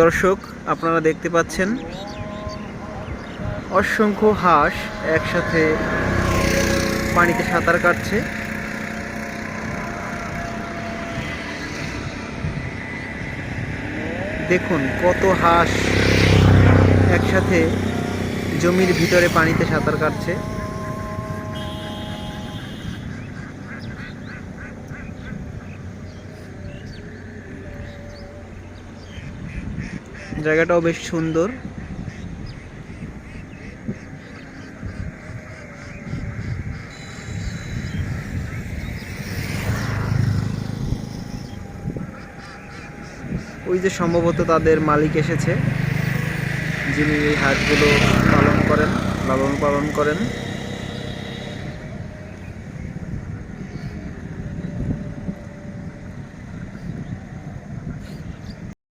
দর্শক, আপনারা দেখতে পাচ্ছেন অসংখ্য হাঁস একসাথে পানিতে সাঁতার কাটছে। দেখুন কত হাঁস একসাথে জমির ভিতরে পানিতে সাঁতার কাটছে। জায়গাটাও বেশ সুন্দর। ওই যে সম্ভবত তাদের মালিক এসেছে, যিনি এই হাঁসগুলো পালন করেন, লালন পালন করেন।